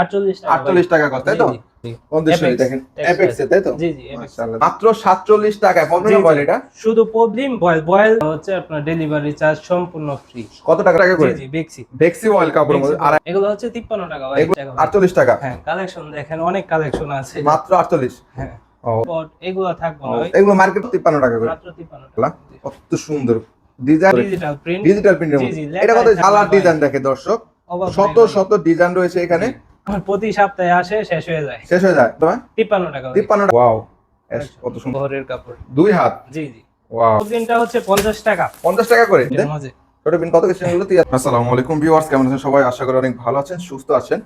আটচল্লিশ টাকা। কত তাই তো? জি, জি, জি। কন্ডিশনারি Apex, দেখেন? তাই তো? জি জি মাত্র সাতচল্লিশ টাকায় জি, বয়েল এটা? শুধু প্রবলেম বয়েল বয়েল হচ্ছে আপনার ডেলিভারি চার্জ সম্পূর্ণ ফ্রি কত টাকা টাকা করে? জি বেক্সি ভেক্সি অয়েল কাপড়ের মধ্যে। আর এগুলো হচ্ছে তিপ্পান্ন টাকা ভাই এগুলো টাকা ভাই। আটচল্লিশ টাকা। হ্যাঁ কালেকশন দেখেন অনেক কালেকশন আছে। মাত্র আটচল্লিশ? হ্যাঁ। ও। এগুলো থাকব না এগুলো মার্কেট টাকা করে। মাত্র তিপ্পান্ন আল্লাহ, টাকা কত সুন্দর। ডিজাইন ডিজিটাল প্রিন্ট ডিজিটাল প্রিন্টের জি, মধ্যে। এটা কত ঝালার ডিজাইন দেখে দর্শক? শত শত ডিজাইন রয়েছে এখানে। প্রতি সপ্তাহে আসে শেষ হয়ে যায়। শেষ হয়ে যায় তোমার? তিপ্পান্ন টাকা। তিপ্পান্ন ওয়াও কত সুন্দর। বহরের কাপড়। দুই হাত? জি জি। ওয়াও দিনটা হচ্ছে পঞ্চাশ টাকা। পঞ্চাশ টাকা করে? ছোট বিন কত কিছু আসসালামু আলাইকুম ভিউয়ার্স কেমন আছেন সবাই? আশা করি অনেক ভালো আছেন সুস্থ আছেন।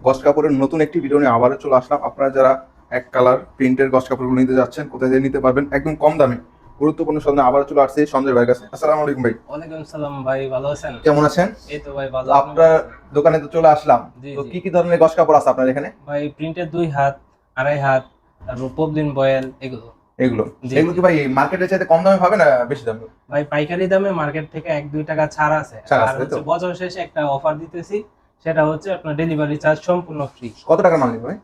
গস কাপড়ের নতুন একটি ভিডিও নিয়ে আবারও চলে আসলাম। আপনারা যারা এক কালার প্রিন্টের গস কাপড়গুলো নিতে যাচ্ছেন কোথায় নিতে পারবেন? একদম কম দামে। গুরুত্বপূর্ণ সামনে আবারও চলে আসছে সঞ্জয় ভাইয়ের কাছে। আসসালামু আলাইকুম ভাই। ওয়ালাইকুম সালাম ভাই ভালো আছেন? কেমন আছেন? এই তো ভাই ভালো। আপনার দোকানে তো চলে আসলাম। তো কি কি ধরনের গস কাপড় আছে আপনার এখানে? ভাই প্রিন্টের দুই হাত আড়াই হাত তারপর পবলিন বয়েল এগুলো। এগুলো। এগুলো কি ভাই মার্কেটের চাইতে কম দামে পাবে না বেশি দামে? ভাই পাইকারি দামে মার্কেট থেকে এক দুই টাকা ছাড় আছে। আর? হচ্ছে বছর শেষে একটা অফার দিতেছি সেটা হচ্ছে আপনার ডেলিভারি চার্জ সম্পূর্ণ ফ্রি কত টাকা মাল নিবে ভাই?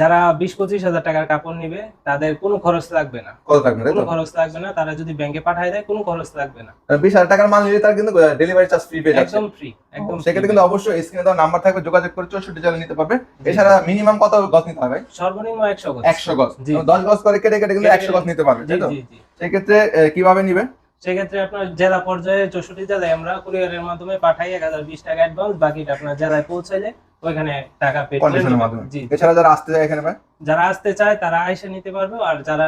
যারা বিশ পঁচিশ হাজার টাকার কাপড় নিবে তাদের কোনো খরচ লাগবে না। কত তাই কোনো খরচ লাগবে না তারা যদি ব্যাংকে পাঠায় দেয় কোনো খরচ লাগবে না। বিশ হাজার টাকার মাল নিলে তার কিন্তু ডেলিভারি চার্জ ফ্রি পেয়ে একদম ফ্রি একদম সেক্ষেত্রে। কিন্তু অবশ্যই স্ক্রিনে দেওয়া নাম্বার থাকবে যোগাযোগ করে চৌষট্টি জলে নিতে পারবে। এছাড়া মিনিমাম কত গজ নিতে হবে সর্বনিম্ন একশো গজ। একশো গজ। দশ গজ করে কেটে কেটে কিন্তু একশো গজ নিতে পারবে তাই তো? সেক্ষেত্রে কীভাবে নিবে? সেক্ষেত্রে আপনার জেলা পর্যায়ে চৌষট্টি জেলায় আমরা কুরিয়ারের মাধ্যমে পাঠাই এক হাজার বিশ টাকা অ্যাডভান্স বাকিটা আপনার জেলায় পৌঁছাইলে ওইখানে টাকা পেয়ে জি। এছাড়া যারা আসতে চায় এখানে যারা আসতে চায় তারা আইসে নিতে পারবে আর যারা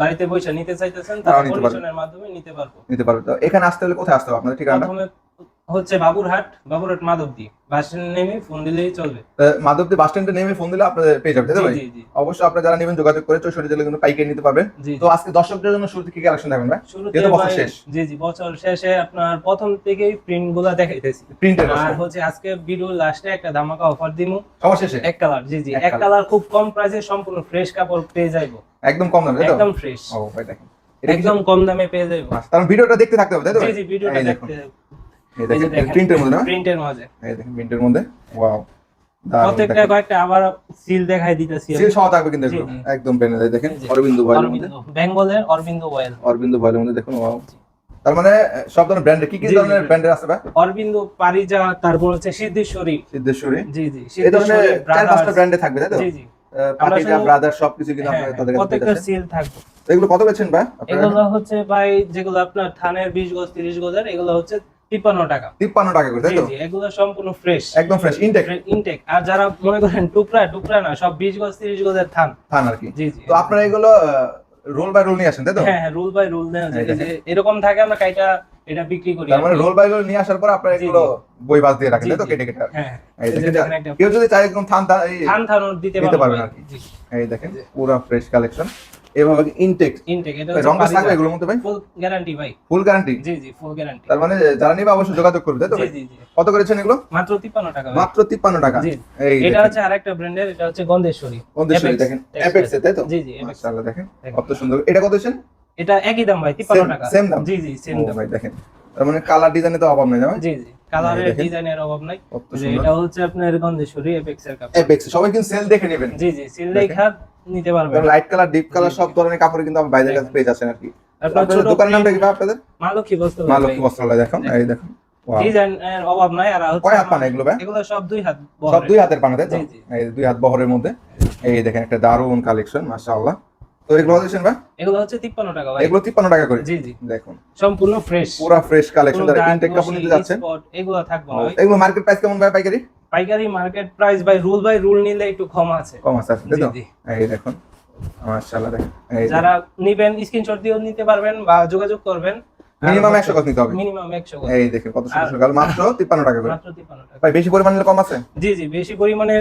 বাড়িতে বসে নিতে চাইতেছেন তারা কন্ডিশনের মাধ্যমে নিতে পারব। নিতে পারব। তো এখানে আসতে হলে কোথায় আসতে হবে? আপনাদের ঠিকানা হচ্ছে বাবুরহাট বাবুরহাট মাধবদী। বাস নেমে ফোন দিলেই চলবে। মাধবদী বাস স্ট্যান্ডে নেমে ফোন দিলে আপনাদের পেয়ে যাবে তাই অবশ্যই আপনারা যারা নেবেন যোগাযোগ করে চৌষট্টি জেলে কিন্তু পাইকারি নিতে পারবেন। তো আজকে দর্শকদের জন্য শুরুতে কি কালেকশন ভাই? শুরুতে বছর শেষ। জি জি বছর শেষে আপনার প্রথম থেকেই প্রিন্টগুলা দেখাইতেছি। প্রিন্টের আর হচ্ছে আজকে ভিডিও লাস্টে একটা ধামাকা অফার দিমু। সবার শেষে? এক কালার জি জি এক কালার খুব কম প্রাইসে সম্পূর্ণ ফ্রেশ কাপড় পেয়ে যাইবো। একদম কম দামে একদম ফ্রেশ ও ভাই দেখেন। একদম কম দামে পেয়ে যাইবো। কারণ ভিডিওটা দেখতে থাকতে হবে তাই তো জি জি ভিডিওটা দেখতে এই এই দেখেন দেখেন প্রিন্টের মধ্যে না? প্রিন্টের মাঝে এই দেখেন প্রিন্টের মধ্যে? ওয়াও প্রত্যেকটা কয়েকটা আবার সিল দেখাই দিতেছি সিল সহ থাকবে কিন্তু জি, এগুলো জি। একদম পেনে দেয় দেখেন এই ভয়েলের মধ্যে। বেঙ্গলের অরবিন্দ ওয়েল অরবিন্দু ভয়েলের মধ্যে দেখুন ওয়াও। তার মানে সব ধরনের ব্র্যান্ডের কি কি ধরনের ব্র্যান্ডের আছে ভাই অরবিন্দ পারিজা তারপর হচ্ছে সিদ্ধেশ্বরী। সিদ্ধেশ্বরী। জি জি এই ধরনের চার পাঁচটা ব্র্যান্ডে থাকবে তাই তো? জি জি। ব্রাদার সবকিছু কিন্তু হ্যাঁ, আপনারা তাদের কাছে প্রত্যেকটা সিল থাকবে। এগুলো কত বেচেন ভাই এগুলো হচ্ছে ভাই যেগুলো আপনার থানের বিশ গজ তিরিশ গজের এগুলো হচ্ছে তিপ্পান্ন টাকা। তিপ্পান্ন টাকা করে তাই তো? এগুলো সম্পূর্ণ ফ্রেশ একদম ফ্রেশ ইনটেক ইনটেক আর যারা মনে করেন টুকরা টুকরা না সব বিশ গজ তিরিশ গজের থান। থান আর কি। জি জি তো আপনারা এগুলো রোল বাই রোল নিয়ে আসেন তাই তো? হ্যাঁ রুল বাই রুল নেওয়া এরকম থাকে আমরা কাইটা এটা বিক্রি করি। তার মানে রোল বাই রোল নিয়ে আসার পর আপনারা এগুলো বই বাস দিয়ে রাখেন তাই তো? কেটে কেটে হ্যাঁ কেউ যদি চায় একদম থান থান দিতে দিতে পারব পারবেন আর কি। এই দেখেন পুরো ফ্রেশ কালেকশন এভাবে ইনটেক ইনটেক এটা রং থাকবে এগুলোর মধ্যে ভাই? ফুল গ্যারান্টি ভাই। ফুল গ্যারান্টি জি জি ফুল গ্যারান্টি তার মানে যারা নিবে অবশ্যই যোগাযোগ করবে তাই তো জি জি কত করেছেন এগুলো? মাত্র 53 টাকা মাত্র তিপ্পান্ন টাকা। জি। এই এটা হচ্ছে আরেকটা ব্র্যান্ডের এটা হচ্ছে গন্ধেশ্বরী। গন্ধেশ্বরী দেখেন। অ্যাপেক্স তাই তো? জি জি মাশাআল্লাহ দেখেন। কত সুন্দর। এটা কত এটা একই দাম ভাই 53 টাকা। সেম দাম? জি জি সেম দাম। ভাই দেখেন। তার মানে কালার ডিজাইনে তো অভাব নেই না? জি জি কালারের ডিজাইনের অভাব নাই। যে এটা হচ্ছে আপনার গন্ধেশ্বরী এপেক্স এর কাপড়। অ্যাপেক্স সবাই কিন্তু সেল দেখে নেবেন। জি জি সিলাই খাত নিতে পারবেন। লাইট কালার ডিপ কালার সব ধরনের কাপড় কিন্তু আপনার বাইরের কাছে। পেয়ে যাচ্ছেন আর কি। আপনার আপনাদের দোকানের নামটা কি আপনাদের? মালক্ষী বস্তু মা লক্ষ্মী বস্ত্রালয় দেখুন এই দেখুন। ডিজাইনের অভাব নাই আর হচ্ছে কয় হাত আমার- পানা এগুলো এগুলো সব দুই হাত সব বহরের। দুই হাতের পানা তাই তো? জি, জি। এই দুই হাত বহরের মধ্যে। এই দেখেন একটা দারুণ কালেকশন মাশাআল্লাহ। তো এগুলো দিয়েছেন ভাই এগুলো হচ্ছে 53 টাকা ভাই। এগুলো তিপ্পান্ন টাকা করে? জি জি। দেখুন। সম্পূর্ণ ফ্রেশ পুরো ফ্রেশ কালেকশন যারা ইনটেক কাপড় নিতে যাচ্ছেন? এগুলো থাকবে না এগুলো মার্কেট প্রাইস কেমন ভাই পাইকারি? পাইকারি market price by rule by rule নিলে একটু কম আছে। কম আছে তাই তো? জি, জি। এই দেখুন মাশাআল্লাহ দেখেন যারা নিবেন স্ক্রিনশট দিয়েও নিতে পারবেন বা যোগাযোগ করবেন। মিনিমাম একশো গজ নিতে হবে। মিনিমাম 100 গজ এই দেখেন কত সুন্দর সুন্দর। মাত্র তিপ্পান্ন টাকা করে। মাত্র 53 টাকা। ভাই বেশি পরিমাণে কম আছে? জি জি বেশি পরিমাণে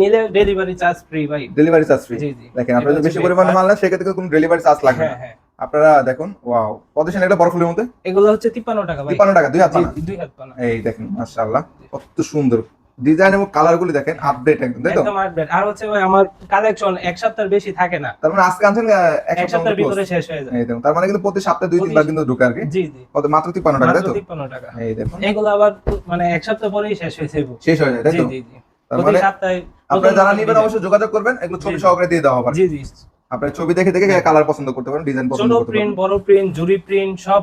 নিলে ডেলিভারি চার্জ ফ্রি ভাই। ডেলিভারি চার্জ ফ্রি জি জি। দেখেন আপনারা যদি বেশি পরিমাণে মাল নেন সেক্ষেত্রে কোনো ডেলিভারি চার্জ লাগবে হ্যাঁ না। হ্যাঁ আপনারা দেখুন ওয়াও কত একটা বড় ফুলের মধ্যে? এগুলো হচ্ছে 53 টাকা ভাই। তিপ্পান্ন টাকা দুই হাত পানা দুই হাত পানা এই দেখেন মাশাআল্লাহ কত সুন্দর। ডিজাইন এবং কালার গুলি দেখেন আপডেট একদম তাই তো? একদম আপডেট আর হচ্ছে ভাই আমার কালেকশন এক সপ্তাহের বেশি থাকে না। তার মানে আজকে আনছেন এক সপ্তাহের ভিতরে শেষ হয়ে যায়। দেখুন তার মানে কিন্তু প্রতি সপ্তাহে দুই তিনবার কিন্তু ঢুকে আর কি? জি জি। কত মাত্র তিপ্পান্ন টাকা তাই তো? 53 টাকা। এই দেখুন। এগুলো আবার মানে এক সপ্তাহ পরেই শেষ হয়ে যাবে। শেষ হয়ে যায় তাই তো? জি জি তার প্রতি মানে সপ্তাহে আপনারা যারা নেবেন অবশ্যই যোগাযোগ করবেন এগুলো ছবি। সহকারে দিয়ে দেওয়া হবে। জি জি। আপনার ছবি দেখে দেখে কালার পছন্দ করতে পারেন ডিজাইন পছন্দ করতে পারেন। ছোট প্রিন্ট বড় প্রিন্ট জুরি প্রিন্ট সব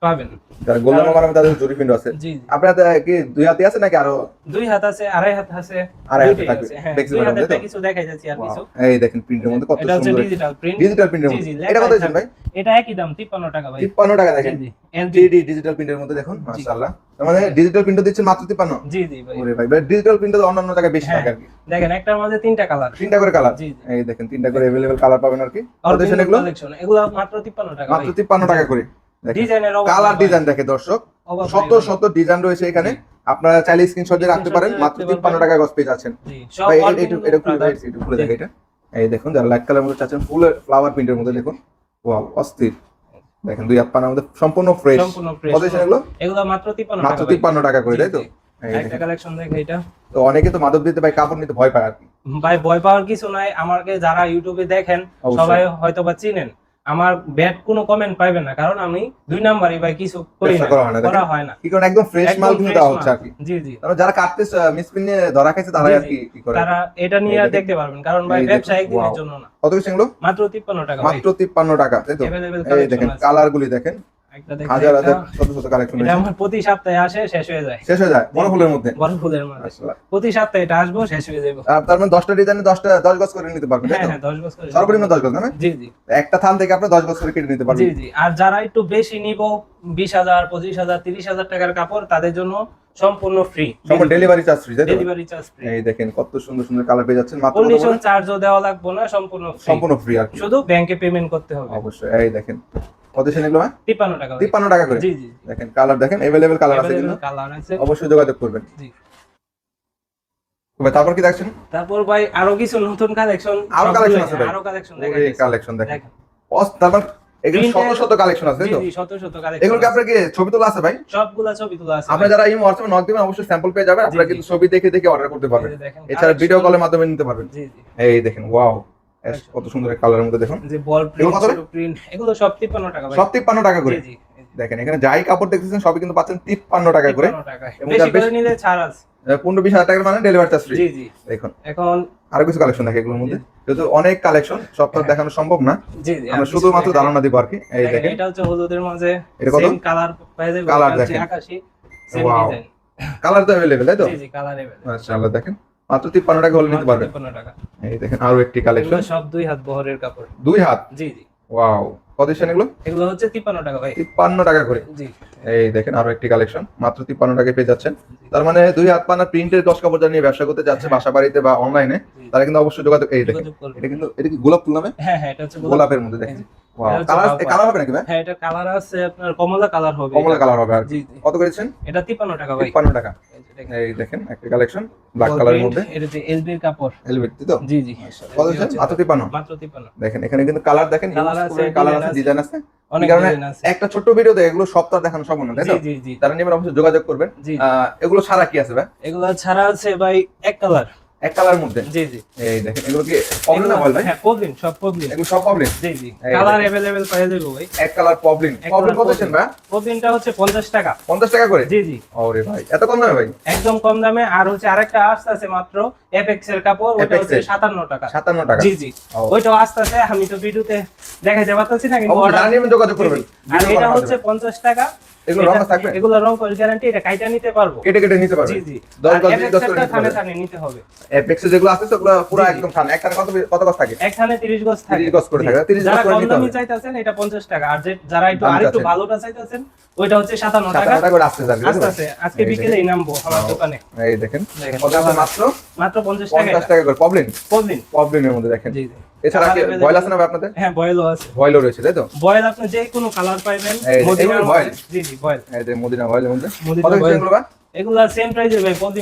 পাবেন যারা গোল্ডেন মামার তাদের জরি প্রিন্ট আছে জি জি আপনার কি দুই হাতে আছে নাকি আরো দুই হাত আছে আড়াই হাত আছে আড়াই হাতে দুইটাই থাকবে। আছে, হ্যাঁ, Flexible দুই হবে, হাতেরটা তাই তো? কিছু দেখাই যাচ্ছে আর কিছু Wow, এই দেখেন প্রিন্টের মধ্যে কত এটা হচ্ছে সুন্দর ডিজিটাল প্রিন্ট ডিজিটাল প্রিন্টের জি, মধ্যে জি, এটা কত লেখা দিচ্ছেন ভাই এটা একই দাম 53 টাকা ভাই 53 টাকা দেখেন G G LG GD digital প্রিন্টের মধ্যে দেখুন মাশাআল্লাহ তার মানে ডিজিটাল প্রিন্টও দিচ্ছেন মাত্র 53 জি জি ভাই ওরে ভাই ভাই ডিজিটাল প্রিন্ট তো অন্যান্য জায়গায় বেশি হ্যাঁ। থাকে আর কি দেখেন একটার মধ্যে তিনটা কালার তিনটা করে কালার জি জি এই দেখেন তিনটা করে अवेलेबल কালার পাবেন আর কি কত দিচ্ছেন এগুলো কালেকশন এগুলো মাত্র 53 টাকা মাত্র 53 টাকা করে দেখেন ডিজাইনের কালার ডিজাইন দেখে দর্শক শত শত ডিজাইন রয়েছে এখানে। আপনারা চাইলে স্ক্রিনশট দিয়ে রাখতে পারেন মাত্র 53 টাকা গজ পেয়ে যাচ্ছেন। এটা খুলে দেখে এটা। এই দেখুন যারা লাইট কালার মধ্যে চাচ্ছেন ফুল ফ্লাওয়ার প্রিন্টের মধ্যে দেখুন। ওয়াও অস্থির। দেখেন দুই পানার মধ্যে সম্পূর্ণ ফ্রেশ। কত এগুলো? এগুলো মাত্র 53 মাত্র টাকা 53 টাকা করে তাই তো? জি। একটা দেখেন। কালেকশন দেখে এটা। তো অনেকে তো মাদক দিতে ভাই কাপড় নিতে ভয় পায় আর কি। ভাই ভয় পাওয়ার কিছু নাই। আমাকে যারা ইউটিউবে দেখেন। সবাই হয়তো বা চিনেন। আমার ব্যাড কোনো কমেন্ট পাইবেন না কারণ আমি দুই নাম্বারই ভাই কিছু করি না করা হয় না, কি কারণ? একদম ফ্রেশ মাল কিন্তু দাও দেওয়া হচ্ছে আর কি। জি জি। তাহলে যারা কাটতে মিসপিন নিয়ে ধরা খাইছে তারা আর কি কি করে? তারা এটা নিয়ে দেখতে পারবেন কারণ ভাই এই দেখুন, ব্যবসা একদিনের wow। জন্য না। কত কিছু এগুলো? মাত্র 53 টাকা মাত্র 53 টাকা তাই তো? এই দেখেন কালার গুলি দেখেন। হাজার হাজার শত শত কালেকশন এটা আমার প্রতি সপ্তাহে আসে শেষ হয়ে যায়। শেষ হয়ে যায়? বড় ফুলের মধ্যে? বড় ফুলের মধ্যে প্রতি সপ্তাহে এটা আসব শেষ হয়ে যাব আর তার মানে ডিজাইনে গজ করে নিতে পারবেন তাই হ্যাঁ তো? হ্যাঁ দশ বছর সর্বনিম্ন দশ গজ না জি জি। একটা থান থেকে আপনি দশ গজ করে কেটে নিতে জি পারবেন। জি আর যারা একটু বেশি নিব বিশ হাজার পঁচিশ হাজার তিরিশ হাজার টাকার কাপড় তাদের জন্য সম্পূর্ণ ফ্রি সম্পূর্ণ delivery charge free delivery charge free এই দেখেন কত সুন্দর সুন্দর কালার পেয়ে যাচ্ছেন মাত্র কন্ডিশন চার্জও দেওয়া লাগবে না সম্পূর্ণ free। সম্পূর্ণ ফ্রি আর শুধু ব্যাংকে পেমেন্ট করতে হবে। অবশ্যই এই দেখেন। কত সেন এগুলো ভাই তিপ্পান্ন টাকা তিপ্পান্ন টাকা করে। জি জি। দেখেন কালার দেখেন কালার আছে কিন্তু কালার আছে। অবশ্যই যোগাযোগ করবেন। জি। ভাই তারপর কি দেখছেন? তারপর ভাই আরও কিছু নতুন কালেকশন আরও collection আছে ভাই? আরও কালেকশন কালেকশন দেখেন। অস- তারপর এগুলো Print শত শত কালেকশন আছে তো? জি শত শত এগুলো কি আপনার কি ছবি তোলা আছে ভাই? সবগুলা ছবি তোলা আছে আপনারা যারা এই হোয়াটসঅ্যাপে নক দিবেন অবশ্যই স্যাম্পল পেয়ে যাবেন। আপনারা কিন্তু ছবি দেখে দেখে অর্ডার করতে পারবেন। এছাড়া ভিডিও কলের মাধ্যমে নিতে পারবেন। জি জি। এই দেখেন ওয়াও কত সুন্দর কালারের মধ্যে দেখুন। যে বল প্রিন্ট কত রে? প্রিন্ট এগুলো সব 53 টাকা সব তিপ্পান্ন টাকা করে? জি দেখেন এখানে যাই কাপড় দেখতেছেন সবই কিন্তু পাচ্ছেন তিপ্পান্ন টাকা করে। 53 বেশি করে নিলে ছাড় আছে। পনেরো বিশ হাজার টাকার মানে ডেলিভারি চার্জ ফ্রি জি জি। দেখুন। এখন আরও কিছু কালেকশন দেখে এগুলোর মধ্যে। যেহেতু অনেক কালেকশন সব তো হ্যাঁ। দেখানো সম্ভব না। জি জি আমরা শুধুমাত্র ধারণা দিব আর কি। এই দেখেন, এটা হচ্ছে হলুদের মাঝে? সেম কালার পেয়ে যাবে Colour এটা হচ্ছে দেখেন। আকাশি সেম ডিজাইন কালার তো অ্যাভেলেবেল তাই তো? জি জি কালার এভেলেবল মাশাআল্লাহ দেখেন। মাত্র তিপ্পান্ন টাকা হলে নিতে পারবেন। 53 টাকা। এই দেখেন আরও একটি কালেকশন সব দুই হাত বহরের কাপড়। দুই হাত? জি জি। ওয়াও কত এগুলো? এগুলো হচ্ছে 53 টাকা ভাই। তিপ্পান্ন টাকা করে। জি। এই দেখেন আরও একটি কালেকশন মাত্র তিপ্পান্ন টাকায় পেয়ে যাচ্ছেন। তার মানে দুই হাত পানা প্রিন্টের দশ কাপড় নিয়ে ব্যবসা করতে যাচ্ছে হ্যাঁ। বাসা বাড়িতে বা অনলাইনে তারা কিন্তু অবশ্যই যোগাযোগ এই দেখেন এটা কিন্তু এটা কি গোলাপ ফুল নামে? হ্যাঁ হ্যাঁ এটা হচ্ছে গোলাপের মধ্যে দেখেন। কালার হবে নাকি ভাই? হ্যাঁ এটা কালার আছে আপনার কমলা কালার হবে। কমলা কালার হবে আর কত করেছেন এটা 53 টাকা ভাই। তিপ্পান্ন টাকা। এই দেখেন। একটা কালেকশন ব্ল্যাক কালারের মধ্যে। এটা যে এলবি এর কাপড়। হেলমেট তো জি জি। কত দিচ্ছেন? মাত্র তিপ্পান্ন। মাত্র 53 দেখেন এখানে কিন্তু কালার দেখেন কালার আছে। ডিজাইন আছে অনেক কারণে একটা ভিডিওতে এগুলো সপ্তাহ দেখানো সম্ভব না তাই জি তো? জি জি তারা নিয়ে অবশ্যই যোগাযোগ করবেন। এগুলো ছাড়া কি আছে ভাই? এগুলো ছাড়া আছে ভাই এক কালার এক কালার মধ্যে জি জি এই দেখেন এগুলো কি প্রবলেম না বল ভাই হ্যাঁ প্রবলেম সব প্রবলেম এগুলো সব প্রবলেম জি জি এই কালার দেখেন। अवेलेबल পাওয়া যাবে ভাই এক কালার প্রবলেম এক প্রবলেম colour কত দিচ্ছেন ভাই প্রবলেমটা হচ্ছে 50 টাকা পঞ্চাশ টাকা করে জি জি ওরে ভাই এত কম দামে ভাই একদম কম দামে আর হচ্ছে আরেকটা আসতে আছে মাত্র এপেক্স এর কাপড় ওটা Apex হচ্ছে এর? 57 টাকা সাতান্ন টাকা জি জি ও। ওইটাও আসতে আছে আমি তো ভিডিওতে দেখাইতে পারতেছি না কিন্তু অবশ্যই order- যারা নেবেন যোগাযোগ করবেন জি, জি। আর ভিডিও এটা করার হচ্ছে মাধ্যমে। 50 টাকা এগুলো রং থাকবে? এগুলো রং করে গ্যারান্টি এটা কাইটা নিতে পারব। কেটে কেটে নিতে জি জি। আর Apex দশ করে এরটা নিতে থানে থানে নিতে হবে। এপেক্সে যেগুলো আছে সেগুলো পুরো জি, জি। একদম খান এক কত কত গজ থাকে? এক থানে 30 গজ থাকে। 30 গজ করে থাকে, 30 গজ করে নিতে হবে। চাইতেছেন এটা 50 টাকা। আর যে যারা একটু আরেকটু চাচ্ছেন। ভালোটা চাইতেছেন ওইটা হচ্ছে 57 টাকা। সাতান্ন টাকা করে আসতে যাবে আস্তে আস্তে। আজকে। বিকেলেই নামবো আমার দোকানে। এই দেখেন। মাত্র? মাত্র 50 টাকা পঞ্চাশ টাকা করে। প্রবলেম? প্রবলেম। প্রবলেমের মধ্যে দেখেন। জি জি। এছাড়া কি বয়েল আছে না আপনাদের? হ্যাঁ বয়েলও আছে। বয়েলও রয়েছে তাই তো? বয়েল আপনি যে কোনো কালার পাইবেন এই- এগুলো বয়েল? জি জি বয়েল এই যে মদিনা বয়েলের মধ্যে? কত বয়েল। এগুলো ভাই? এগুলা সেম প্রাইসে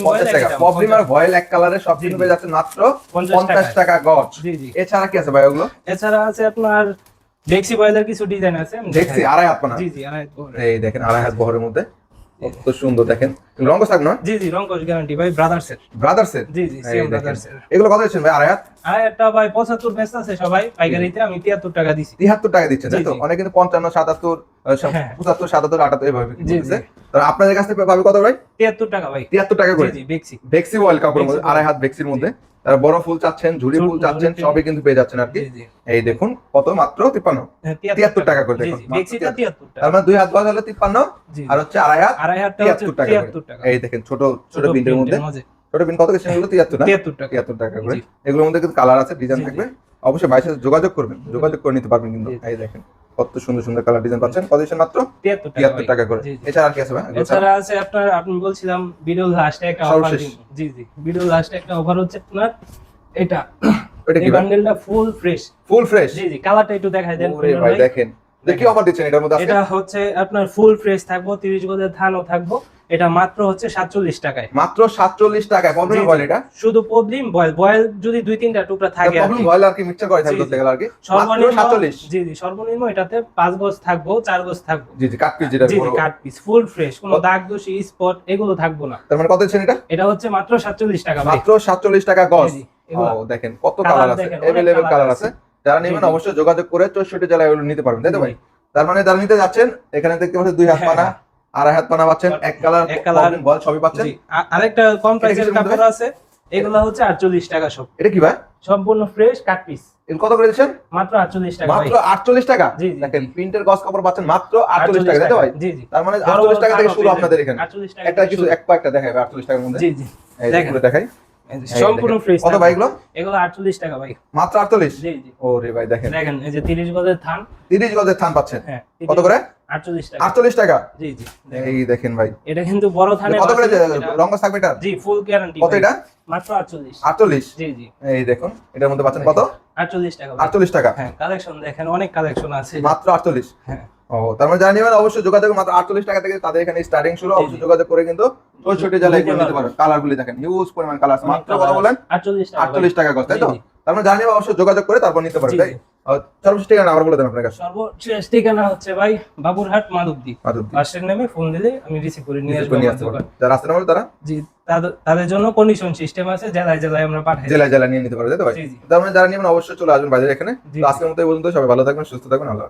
বয়েল টাকা। আর ভয়েল এক কালারের সব। পেয়ে যাচ্ছে মাত্র 50 পঞ্চাশ টাকা গজ। জি জি। এছাড়া কি আছে ভাই ওগুলো? এছাড়া আছে আপনার ডেক্সি বয়েলের কিছু ডিজাইন আছে। দেখছি আড়াই হাত পানা জি জি আড়াই এই দেখেন আড়াই হাত বহরের মধ্যে। কত সুন্দর দেখেন। থাক না? জি জি গ্যারান্টি ভাই ব্রাদার্সের ব্রাদার্সের জি জি এই সিএম দেখেন। ব্রাদার্সের এগুলো কত দিচ্ছেন ভাই ভাই পঁচাত্তর ব্যস্ত আছে সবাই পাইকারিতে আমি তিয়াত্তর টাকা দিছি। তিহাত্তর টাকা দিচ্ছেন তাই তো? জি। অনেক কিন্তু পঞ্চান্ন সাতাত্তর হ্যাঁ। পঁচাত্তর সাতাত্তর আটাত্তর এভাবে বিক্রি জি, জি। তো আপনাদের কাছ থেকে পাবে কত ভাই? তিয়াত্তর টাকা ভাই। তিয়াত্তর টাকা জি করে জি বেক্সি ভেক্সি অয়েল কাপড়ের মধ্যে আড়াই হাত ভেক্সির মধ্যে। তারা বড় ফুল চাচ্ছেন ঝুড়ি ফুল চাচ্ছেন সবই কিন্তু পেয়ে যাচ্ছেন আর কি। এই দেখুন কত মাত্র তিপ্পান্ন? হ্যাঁ, 73 টাকা করে দেখুন, জি মাত্র বেক্সিটা 73 টাকা। তার মানে দুই হাত গজ হলে তিপ্পান্ন আর হচ্ছে আড়াই হাত তিয়াত্তর টাকা করে। 73 টাকা। এই দেখেন ছোট ছোট প্রিন্টের মধ্যে। ছোট প্রিন্ট কত কিছু এগুলো তিয়াত্তর না? তিয়াত্তর টাকা। করে। এগুলোর মধ্যে কিন্তু কালার আছে ডিজাইন। থাকবে। অবশ্যই সাথে যোগাযোগ করবেন যোগাযোগ করে নিতে পারবেন কিন্তু। এই দেখেন। কত সুন্দর সুন্দর কালার ডিজাইন পাচ্ছেন? কত দিচ্ছেন মাত্র? 73 টাকা করে। এছাড়া আর কি আছে ভাই? এছাড়া আছে আপনার আপনি বলছিলাম ভিডিও লাস্টে একটা অফার। জি জি। ভিডিও লাস্টে একটা অফার হচ্ছে আপনার এটা। এটা কি বান্ডেলটা ফুল ফ্রেশ ফুল ফ্রেশ জি জি। কালারটা একটু দেখাই দেন ওরে ভাই। দেখেন। দেখি অফার দিচ্ছেন এটার মধ্যে এটা হচ্ছে আপনার ফুল ফ্রেশ থাকব 30 গজের ধানও থাকব। এটা মাত্র হচ্ছে 47 টাকায়। মাত্র সাতচল্লিশ টাকা প্রবলেম জি, জি। বল এটা? শুধু প্রবলেম বয়েল বয়েল যদি দুই তিনটা টুকরা থাকে আর প্রবলেম কি। বল আর কি মিক্সচার করে থাকবে জি, বলতে জি। গেলে আর কি? সর্বনিম্ন সাতচল্লিশ। জি জি সর্বনিম্ন এটাতে পাঁচ গজ থাকব চার গজ থাকব। জি জি কাট পিস যেটা জি জি কাট পিস ফুল ফ্রেশ কোনো দাগ দোষী স্পট এগুলো থাকব না। তার মানে কত এটা? এটা হচ্ছে মাত্র 47 টাকা মাত্র সাতচল্লিশ টাকা গজ। ও দেখেন কত কালার আছে। কালার যারা নেবেন। অবশ্যই যোগাযোগ করে চৌষট্টি জেলায় এগুলো নিতে পারবেন তাই তো ভাই? তার মানে যারা নিতে যাচ্ছেন এখানে দেখতে পাচ্ছেন দুই হাত হ্যাঁ, পানা। আড়াই হাত পানা পাচ্ছেন এক কালার এক colour। বল সবই পাচ্ছেন? আরেকটা কম প্রাইসের কাপড় আছে এগুলা হচ্ছে 48 টাকা সব। এটা কি ভাই? সম্পূর্ণ ফ্রেশ কাট পিস এগুলো কত করে দিচ্ছেন? মাত্র 48 টাকা মাত্র আটচল্লিশ টাকা? জি, জি, দেখেন প্রিন্টের গজ কাপড় পাচ্ছেন মাত্র আটচল্লিশ টাকা তাই ভাই? জি জি তার মানে বড় আটচল্লিশ বড় টাকা থেকে শুরু আপনাদের এখানে। 48 টাকা একটা কিছু এক কয়েকটা দেখাবে আটচল্লিশ টাকার মধ্যে। জি জি। দেখেন। দেখাই। সম্পূর্ণ ফ্রেশ কত ভাই এগুলো? এগুলো 48 টাকা ভাই। মাত্র আটচল্লিশ? জি জি। ও রে ভাই দেখেন। দেখেন এই যে 30 গজের থান। তিরিশ গজের থান পাচ্ছেন। হ্যাঁ কত করে? 48 টাকা। আটচল্লিশ টাকা? জি জি এই দেখেন ভাই। এটা কিন্তু বড় থানের কত করে বাসি, থাকবে এটা? জি ফুল গ্যারান্টি কত এটা? মাত্র 48 আটচল্লিশ? জি জি। এই দেখুন এটার মধ্যে পাচ্ছেন কত? 48 টাকা ভাই। আটচল্লিশ টাকা। হ্যাঁ কালেকশন দেখেন অনেক কালেকশন আছে। মাত্র আটচল্লিশ? হ্যাঁ। ও তার মানে অবশ্যই যোগাযোগ মাত্র টাকা থেকে তাদের এখানে স্টার্টিং শুরু। অবশ্যই যোগাযোগ করে কিন্তু চৌষট্টি জেলায় নিতে। কালার গুলি দেখেন হিউজ পরিমাণ কালার মাত্র কত বলেন? 48 টাকা তাই তো। তার মানে অবশ্যই যোগাযোগ করে তারপর নিতে পারবেন জি, তাই? সর্বশেষ ঠিকানা আবার বলে দেন আপনার কাছে সর্বশেষ ঠিকানা হচ্ছে ভাই বাবুরহাট মাধবদী। বাসের নামে ফোন দিলে আমি রিসিভ করে নিয়ে আসব। যারা আসতে পারবে তারা জি তাদের জন্য কন্ডিশন সিস্টেম আছে জেলায় জেলায় আমরা পাঠাই জেলায় জেলায় নিয়ে নিতে পারবে তাই তো ভাই। তার মানে যারা নিবেন অবশ্যই চলে আসবেন বাজারে এখানে আজকের মতো এই পর্যন্ত সবাই ভালো থাকবেন সুস্থ থাকবেন আল্লাহ।